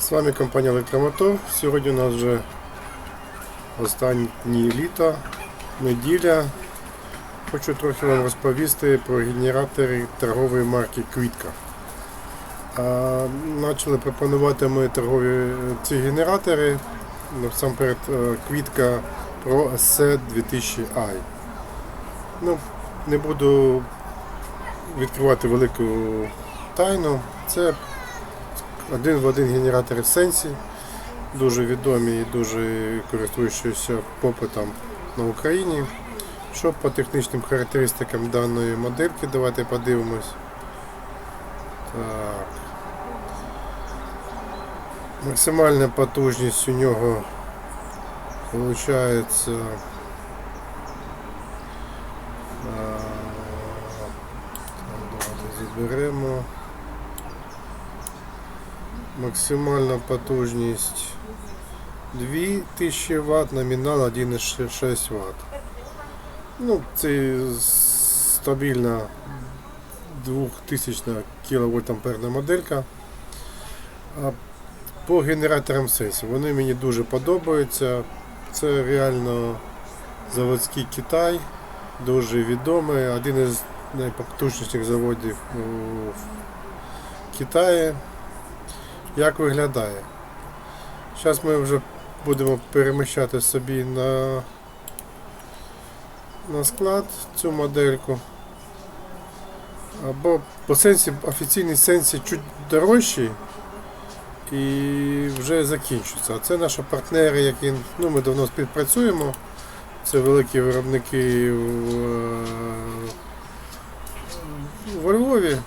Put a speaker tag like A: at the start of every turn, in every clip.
A: З вами компанія Електромотор. Сьогодні у нас вже останні літа, неділя. Хочу трохи вам розповісти про генератори торгової марки Квітка. Почали пропонувати ми торгові ці генератори. Насамперед е, Квітка Pro SC 2000i. Ну, не буду відкривати велику тайну. Це один в один генератори в сенсі, дуже відомі і дуже користуючися попитом на Україні. Що по технічним характеристикам даної модельки, давайте подивимось. Так. Максимальна потужність у нього виходить. Максимальна потужність 2000 Вт, номінал 1,6 Вт. Ну, це стабільна 2000 кВт амперна моделька. А по генераторам сенсі вони мені дуже подобаються. Це реально заводський Китай, дуже відомий, один із найпотужніших заводів у Китаї. Як виглядає? Зараз ми вже будемо переміщати собі на, на склад цю модельку. Або по сенсі, офіційній сенсі чуть дорожчий і вже закінчується. А це наші партнери, які ну, ми давно співпрацюємо. Це великі виробники в, е, во Львові.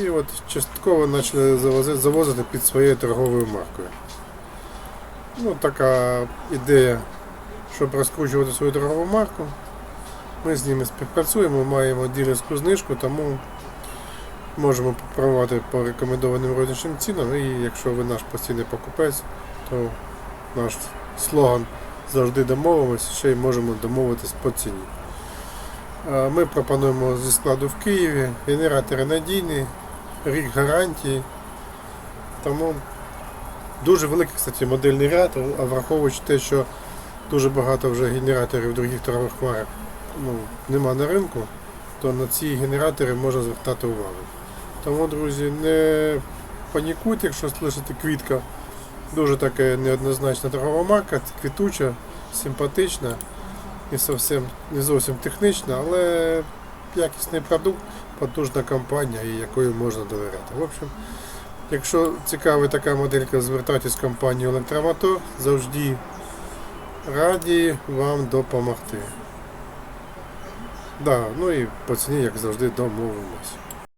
A: І от частково почали завозити, завозити під своєю торговою маркою. Ну, така ідея, щоб розкручувати свою торгову марку. Ми з ними співпрацюємо, маємо ділерську знижку, тому можемо попробувати по рекомендованим розничним цінам. І якщо ви наш постійний покупець, то наш слоган завжди домовимося, ще й можемо домовитись по ціні. Ми пропонуємо зі складу в Києві, генератори надійні, рік гарантії. Тому дуже великий кстати, модельний ряд, а враховуючи те, що дуже багато вже генераторів других торгових марок ну, нема на ринку, то на ці генератори можна звертати увагу. Тому, друзі, не панікуйте, якщо слышите квітка. Дуже така неоднозначна торгова марка, квітуча, симпатична не зовсім, не зовсім технічна, але якісний продукт, потужна компанія і якою можна довіряти. В общем, якщо цікава така моделька, звертайтесь в компанію Електромотор, завжди раді вам допомогти. Да, ну і по ціні, як завжди, домовимось.